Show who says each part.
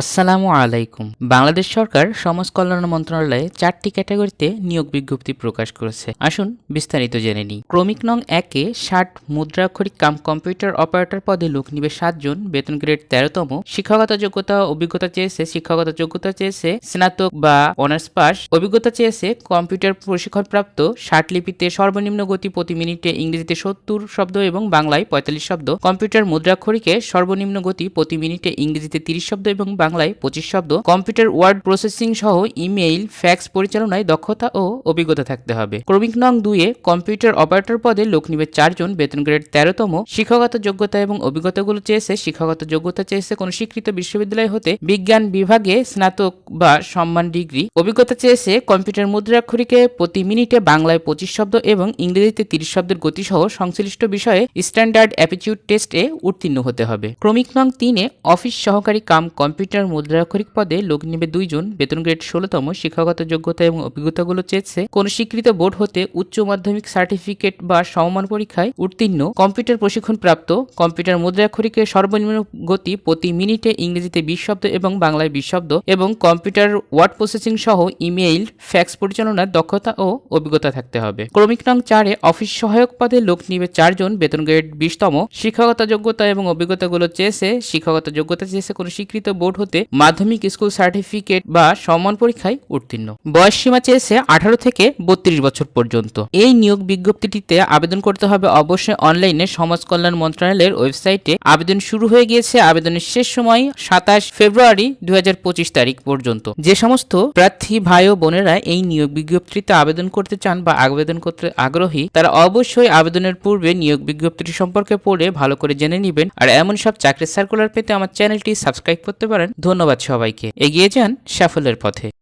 Speaker 1: আসসালামু আলাইকুম। বাংলাদেশ সরকার সমাজ কল্যাণ মন্ত্রণালয়ে চারটি ক্যাটাগরিতে নিয়োগ বিজ্ঞপ্তি প্রকাশ করেছে। আসুন বিস্তারিত জেনে নিই। ক্রমিক নং একে ষাট মুদ্রাক্ষরিক কাম কম্পিউটার অপারেটর পদে লোক নিবে সাতজন বেতন গ্রেড তেরোতম, শিক্ষাগত যোগ্যতা অভিজ্ঞতা চেয়েছে শিক্ষাগত যোগ্যতা চেয়েছে স্নাতক বা অনার্স পাস অভিজ্ঞতা চেয়েছে কম্পিউটার প্রশিক্ষণপ্রাপ্ত ষাট লিপিতে সর্বনিম্ন গতি প্রতি মিনিটে ইংরেজিতে সত্তর শব্দ এবং বাংলায় পঁয়তাল্লিশ শব্দ, কম্পিউটার মুদ্রাক্ষরিকে সর্বনিম্ন গতি প্রতি মিনিটে ইংরেজিতে তিরিশ শব্দ এবং বাংলায় পঁচিশ শব্দ, কম্পিউটার, ওয়ার্ড প্রসেসিং সহ ইমেইল, ফ্যাক্স পরিচালনায় দক্ষতা ও অভিজ্ঞতা থাকতে হবে। ক্রমিক নং দুইয়ে কম্পিউটার অপারেটর পদে লোক নিবে চারজন বেতন গ্রেড তেরোতম, শিক্ষাগত যোগ্যতা এবং অভিজ্ঞতাগুলো চেয়েছে, শিক্ষাগত যোগ্যতা চেয়েছে কোনো স্বীকৃত বিশ্ববিদ্যালয় হতে বিজ্ঞান বিভাগে স্নাতক বা সম্মান ডিগ্রি, অভিজ্ঞতা চেয়েছে কম্পিউটার মুদ্রাক্ষরিকে প্রতি মিনিটে বাংলায় পঁচিশ শব্দ এবং ইংরেজিতে তিরিশ শব্দের গতিসহ সংশ্লিষ্ট বিষয়ে স্ট্যান্ডার্ড অ্যাপিটিউড টেস্টে উত্তীর্ণ হতে হবে। ক্রমিক নং তিনে অফিস সহকারী কাম কম্পিউটার মুদ্রাক্ষরিক পদে লোক নেবে দুইজন। বেতন গ্রেড ষোলোতম, শিক্ষাগত যোগ্যতা এবং অভিজ্ঞতাগুলো চেয়েছে। কোন স্বীকৃত বোর্ড হতে উচ্চ মাধ্যমিক সার্টিফিকেট বা সমমান পরীক্ষায় উত্তীর্ণ। কম্পিউটার প্রশিক্ষণ প্রাপ্ত। কম্পিউটার মুদ্রাক্ষরিকের সর্বনিম্ন গতি প্রতি মিনিটে ইংরেজিতে বিশ শব্দ এবং বাংলায় বিশ শব্দ এবং কম্পিউটার ওয়ার্ড প্রসেসিং সহ ইমেইল, ফ্যাক্স পরিচালনার দক্ষতা ও অভিজ্ঞতা থাকতে হবে। ক্রমিক নং চারে অফিস সহায়ক পদে লোক নিবে চারজন। বেতন গ্রেড বিশতম, শিক্ষাগত যোগ্যতা এবং অভিজ্ঞতাগুলো চেয়েছে। শিক্ষাগত যোগ্যতা চেয়েছে কোনো স্বীকৃত বোর্ড হতে মাধ্যমিক স্কুল সার্টিফিকেট বা সমান পরীক্ষায় উত্তীর্ণ। বয়স সীমা চেয়েছে আঠারো থেকে বত্রিশ বছর পর্যন্ত। এই নিয়োগ বিজ্ঞপ্তিটিতে আবেদন করতে হবে অবশ্যই অনলাইনে সমাজ কল্যাণ মন্ত্রণালয়ের ওয়েবসাইটে। আবেদন শুরু হয়ে গিয়েছে আবেদনের শেষ সময় সাতাশ ফেব্রুয়ারি দুই তারিখ পর্যন্ত। যে সমস্ত প্রার্থী ভাই ও বোনেরা এই নিয়োগ বিজ্ঞপ্তিতে আবেদন করতে চান বা আবেদন করতে আগ্রহী, তারা অবশ্যই আবেদনের পূর্বে নিয়োগ বিজ্ঞপ্তিটি সম্পর্কে পড়ে ভালো করে জেনে নেবেন। আর এমন সব চাকরির সার্কুলার পেতে আমার চ্যানেলটি সাবস্ক্রাইব করতে পারেন। ধন্যবাদ সবাইকে। এগিয়ে যান সাফল্যের পথে।